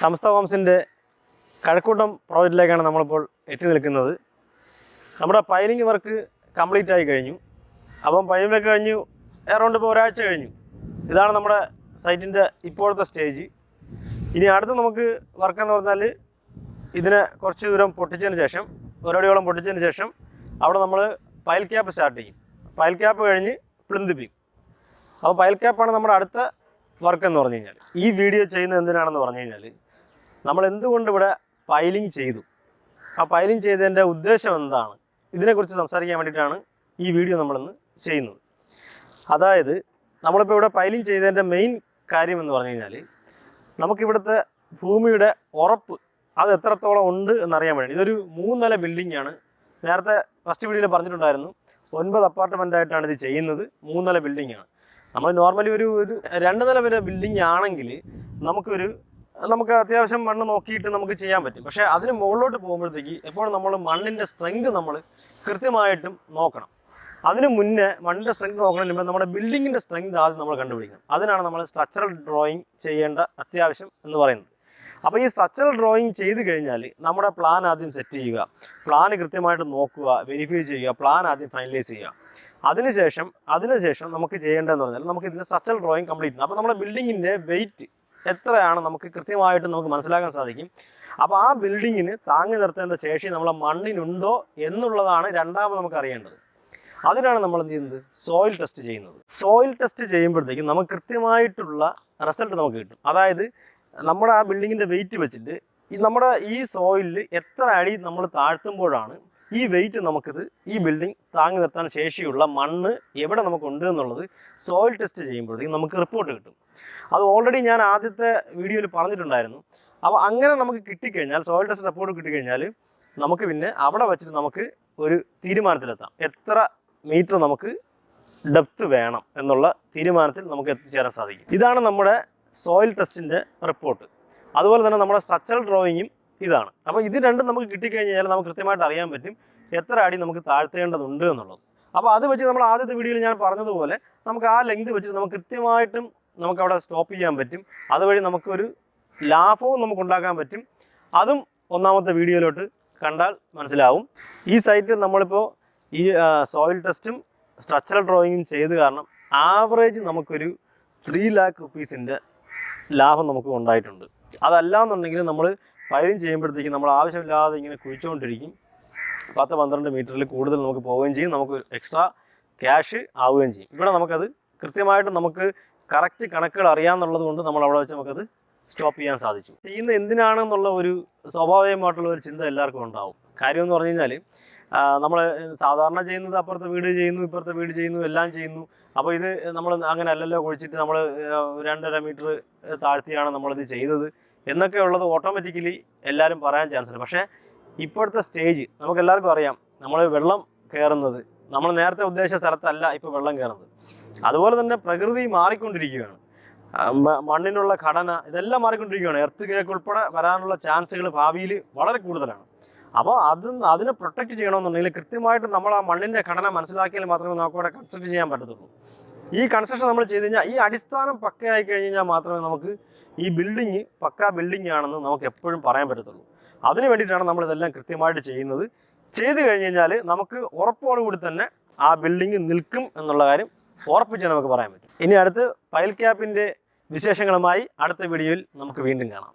സംസ്ഥ ഹോംസിന്റെ കഴക്കൂട്ടം പ്രോജക്റ്റിലേക്കാണ് നമ്മളിപ്പോൾ എത്തി നിൽക്കുന്നത്. നമ്മുടെ പൈലിംഗ് വർക്ക് കംപ്ലീറ്റ് ആയി കഴിഞ്ഞു. അപ്പം പൈലിംഗ് വർക്ക് കഴിഞ്ഞു എറൗണ്ട് ഇപ്പോൾ ഒരാഴ്ച കഴിഞ്ഞു. ഇതാണ് നമ്മുടെ സൈറ്റിന്റെ ഇപ്പോഴത്തെ സ്റ്റേജ്. ഇനി അടുത്ത് നമുക്ക് വർക്ക് എന്ന് പറഞ്ഞാൽ ഇതിനെ കുറച്ച് ദൂരം പൊട്ടിച്ചതിന് ശേഷം ഒരടിയോളം പൊട്ടിച്ചതിന് ശേഷം അവിടെ നമ്മൾ പൈൽ ക്യാപ്പ് സ്റ്റാർട്ട് ചെയ്യും. പൈൽ ക്യാപ്പ് കഴിഞ്ഞ് പ്ലിന്തിപ്പിക്കും അപ്പോൾ പൈൽ ക്യാപ്പാണ് നമ്മുടെ അടുത്ത വർക്ക് എന്ന് പറഞ്ഞു കഴിഞ്ഞാൽ ഈ വീഡിയോ ചെയ്യുന്നത് എന്തിനാണെന്ന് പറഞ്ഞു കഴിഞ്ഞാൽ നമ്മൾ എന്തുകൊണ്ട് ഇവിടെ പൈലിംഗ് ചെയ്തു? ആ പൈലിംഗ് ചെയ്തതിന്റെ ഉദ്ദേശം എന്താണ്? ഇതിനെക്കുറിച്ച് സംസാരിക്കാൻ വേണ്ടിയിട്ടാണ് ഈ വീഡിയോ നമ്മളിന്ന് ചെയ്യുന്നത്. അതായത് നമ്മളിപ്പോൾ ഇവിടെ പൈലിംഗ് ചെയ്തതിന്റെ മെയിൻ കാര്യം എന്ന് പറഞ്ഞു കഴിഞ്ഞാൽ നമുക്കിവിടുത്തെ ഭൂമിയുടെ ഉറപ്പ് അത് എത്രത്തോളം ഉണ്ട് എന്നറിയാൻ വേണ്ടി. ഇതൊരു മൂന്നില ബിൽഡിംഗ് ആണ്. നേരത്തെ ഫസ്റ്റ് വീഡിയോയിൽ പറഞ്ഞിട്ടുണ്ടായിരുന്നു ഒൻപത് അപ്പാർട്ട്മെന്റ് ആയിട്ടാണ് ഇത് ചെയ്യുന്നത് മൂന്നില ബിൽഡിംഗ് ആണ്. നമ്മൾ നോർമലി ഒരു ഒരു രണ്ട് നില വരെ ബിൽഡിംഗ് ആണെങ്കിൽ നമുക്കൊരു നമുക്ക് അത്യാവശ്യം മണ്ണ് നോക്കിയിട്ട് നമുക്ക് ചെയ്യാൻ പറ്റും. പക്ഷേ അതിന് മുകളിലോട്ട് പോകുമ്പോഴത്തേക്ക് എപ്പോഴും നമ്മൾ മണ്ണിന്റെ സ്ട്രെങ്ത് നമ്മൾ കൃത്യമായിട്ടും നോക്കണം. അതിന് മുന്നേ മണ്ണിന്റെ സ്ട്രെങ്ത് നോക്കണതിന് മുമ്പ് നമ്മുടെ ബിൽഡിങ്ങിന്റെ സ്ട്രെങ്ത് ആദ്യം നമ്മൾ കണ്ടുപിടിക്കണം. അതിനാണ് നമ്മൾ സ്ട്രക്ചറൽ ഡ്രോയിങ് ചെയ്യേണ്ട അത്യാവശ്യം എന്ന് പറയുന്നത്. അപ്പോൾ ഈ സ്ട്രക്ചറൽ ഡ്രോയിങ് ചെയ്ത് കഴിഞ്ഞാൽ നമ്മുടെ പ്ലാൻ ആദ്യം സെറ്റ് ചെയ്യുക. പ്ലാൻ കൃത്യമായിട്ട് നോക്കുക വെരിഫൈ ചെയ്യുക പ്ലാൻ ആദ്യം ഫൈനലൈസ് ചെയ്യുക. അതിനുശേഷം അതിനുശേഷം നമുക്ക് ചെയ്യേണ്ടതെന്ന് പറഞ്ഞാൽ നമുക്ക് ഇതിന്റെ സ്ട്രക്ചറൽ ഡ്രോയിങ് കംപ്ലീറ്റ് ചെയ്യണം അപ്പോൾ നമ്മുടെ ബിൽഡിങ്ങിന്റെ വെയിറ്റ് എത്രയാണ് നമുക്ക് കൃത്യമായിട്ട് നമുക്ക് മനസ്സിലാക്കാൻ സാധിക്കും. അപ്പോൾ ആ ബിൽഡിങ്ങിന് താങ്ങി നിർത്തേണ്ട ശേഷി നമ്മളെ മണ്ണിനുണ്ടോ എന്നുള്ളതാണ് രണ്ടാമത് നമുക്ക് അറിയേണ്ടത്. അതിനാണ് നമ്മൾ എന്ത് ചെയ്യുന്നത്? സോയിൽ ടെസ്റ്റ് ചെയ്യുന്നത്. സോയിൽ ടെസ്റ്റ് ചെയ്യുമ്പോഴത്തേക്കും നമുക്ക് കൃത്യമായിട്ടുള്ള റിസൾട്ട് നമുക്ക് കിട്ടും. അതായത് നമ്മുടെ ആ ബിൽഡിങ്ങിന്റെ വെയിറ്റ് വെച്ചിട്ട് നമ്മുടെ ഈ സോയിലിൽ എത്ര അടി നമ്മൾ താഴ്ത്തുമ്പോഴാണ് ഈ വെയിറ്റ് നമുക്കിത് ഈ ബിൽഡിംഗ് താങ്ങി നിർത്താൻ ശേഷിയുള്ള മണ്ണ് എവിടെ നമുക്കുണ്ട് എന്നുള്ളത് സോയിൽ ടെസ്റ്റ് ചെയ്യുമ്പോഴത്തേക്കും നമുക്ക് റിപ്പോർട്ട് കിട്ടും. അത് ഓൾറെഡി ഞാൻ ആദ്യത്തെ വീഡിയോയിൽ പറഞ്ഞിട്ടുണ്ടായിരുന്നു. അപ്പോൾ അങ്ങനെ നമുക്ക് കിട്ടിക്കഴിഞ്ഞാൽ സോയിൽ ടെസ്റ്റ് റിപ്പോർട്ട് കിട്ടിക്കഴിഞ്ഞാൽ നമുക്ക് പിന്നെ അവിടെ വെച്ചിട്ട് നമുക്ക് ഒരു തീരുമാനത്തിലെത്താം. എത്ര മീറ്റർ നമുക്ക് ഡെപ്ത് വേണം എന്നുള്ള തീരുമാനത്തിൽ നമുക്ക് എത്തിച്ചേരാൻ സാധിക്കും. ഇതാണ് നമ്മുടെ സോയിൽ ടെസ്റ്റിന്റെ റിപ്പോർട്ട് അതുപോലെ തന്നെ നമ്മുടെ സ്ട്രക്ചറൽ ഡ്രോയിങ്ങും ഇതാണ്. അപ്പോൾ ഇത് രണ്ടും നമുക്ക് കിട്ടിക്കഴിഞ്ഞാൽ നമുക്ക് കൃത്യമായിട്ട് അറിയാൻ പറ്റും എത്ര അടി നമുക്ക് താഴ്ത്തേണ്ടതുണ്ട് എന്നുള്ളത്. അപ്പോൾ അത് വെച്ച് നമ്മൾ ആദ്യത്തെ വീഡിയോയിൽ ഞാൻ പറഞ്ഞതുപോലെ നമുക്ക് ആ ലെങ്ത് വെച്ച് നമുക്ക് കൃത്യമായിട്ടും നമുക്ക് അവിടെ സ്റ്റോപ്പ് ചെയ്യാൻ പറ്റും. അതുവഴി നമുക്കൊരു ലാഭവും നമുക്ക് ഉണ്ടാക്കാൻ പറ്റും. അതും ഒന്നാമത്തെ വീഡിയോയിലോട്ട് കണ്ടാൽ മനസ്സിലാവും. ഈ സൈറ്റിൽ നമ്മളിപ്പോൾ ഈ സോയിൽ ടെസ്റ്റും സ്ട്രക്ചറൽ ഡ്രോയിങ്ങും ചെയ്ത് കാരണം ആവറേജ് നമുക്കൊരു ത്രീ ലാക്ക് റുപ്പീസിന്റെ ലാഭം നമുക്ക് ഉണ്ടായിട്ടുണ്ട്. അതല്ല എന്നുണ്ടെങ്കിൽ നമ്മൾ ഫയലിംഗ് ചെയ്യുമ്പോഴത്തേക്കും നമ്മൾ ആവശ്യമില്ലാതെ ഇങ്ങനെ കുഴിച്ചുകൊണ്ടിരിക്കും പത്ത് പന്ത്രണ്ട് മീറ്ററിൽ കൂടുതൽ നമുക്ക് പോവുകയും ചെയ്യും. നമുക്ക് എക്സ്ട്രാ ക്യാഷ് ആവുകയും ചെയ്യും. ഇവിടെ നമുക്കത് കൃത്യമായിട്ട് നമുക്ക് കറക്റ്റ് കണക്കുകൾ അറിയാമെന്നുള്ളത് കൊണ്ട് നമ്മൾ അവിടെ വെച്ച് നമുക്കത് സ്റ്റോപ്പ് ചെയ്യാൻ സാധിച്ചു. ചെയ്യുന്ന എന്തിനാണെന്നുള്ള ഒരു സ്വാഭാവികമായിട്ടുള്ള ഒരു ചിന്ത എല്ലാവർക്കും ഉണ്ടാവും. കാര്യം എന്ന് പറഞ്ഞു കഴിഞ്ഞാൽ നമ്മൾ സാധാരണ ചെയ്യുന്നത് അപ്പുറത്തെ വീട് ചെയ്യുന്നു ഇപ്പുറത്തെ വീട് ചെയ്യുന്നു എല്ലാം ചെയ്യുന്നു. അപ്പോൾ ഇത് നമ്മൾ അങ്ങനെ അല്ലല്ലോ കുഴിച്ചിട്ട് നമ്മൾ രണ്ടര മീറ്റർ താഴ്ത്തിയാണ് നമ്മളിത് ചെയ്തത്. എന്നൊക്കെ ഉള്ളത് ഓട്ടോമാറ്റിക്കലി എല്ലാവരും പറയാൻ ചാൻസ് ഉണ്ട്. പക്ഷേ ഇപ്പോഴത്തെ സ്റ്റേജ് നമുക്ക് എല്ലാവർക്കും അറിയാം നമ്മൾ വെള്ളം കയറുന്നത് നമ്മൾ നേരത്തെ ഉദ്ദേശിച്ച സ്ഥലത്തല്ല ഇപ്പോൾ വെള്ളം കയറുന്നത് അതുപോലെ തന്നെ പ്രകൃതി മാറിക്കൊണ്ടിരിക്കുകയാണ്. മണ്ണിനുള്ള ഘടന ഇതെല്ലാം മാറിക്കൊണ്ടിരിക്കുകയാണ്. എർത്ത് കേക്ക് ഉൾപ്പെടെ വരാനുള്ള ചാൻസുകൾ ഭാവിയിൽ വളരെ കൂടുതലാണ്. അപ്പോൾ അത് അതിനെ പ്രൊട്ടക്റ്റ് ചെയ്യണമെന്നുണ്ടെങ്കിൽ കൃത്യമായിട്ട് നമ്മൾ ആ മണ്ണിന്റെ ഘടന മനസ്സിലാക്കിയാൽ മാത്രമേ നമുക്ക് അവിടെ കൺസ്ട്രക്ട് ചെയ്യാൻ പറ്റത്തുള്ളൂ. ഈ കൺസ്ട്രക്ഷൻ നമ്മൾ ചെയ്ത് കഴിഞ്ഞാൽ ഈ അടിസ്ഥാനം പക്കയായി കഴിഞ്ഞ് കഴിഞ്ഞാൽ മാത്രമേ നമുക്ക് ഈ ബിൽഡിങ് പക്ക ബിൽഡിംഗ് ആണെന്ന് നമുക്ക് എപ്പോഴും പറയാൻ പറ്റത്തുള്ളൂ. അതിന് വേണ്ടിയിട്ടാണ് നമ്മൾ ഇതെല്ലാം കൃത്യമായിട്ട് ചെയ്യുന്നത്. ചെയ്ത് കഴിഞ്ഞ് കഴിഞ്ഞാൽ നമുക്ക് ഉറപ്പോടുകൂടി തന്നെ ആ ബിൽഡിംഗ് നിൽക്കും എന്നുള്ള കാര്യം ഉറപ്പിച്ച് നമുക്ക് പറയാൻ പറ്റും. ഇനി അടുത്ത് പൈൽ ക്യാപ്പിന്റെ വിശേഷങ്ങളുമായി അടുത്ത വീഡിയോയിൽ നമുക്ക് വീണ്ടും കാണാം.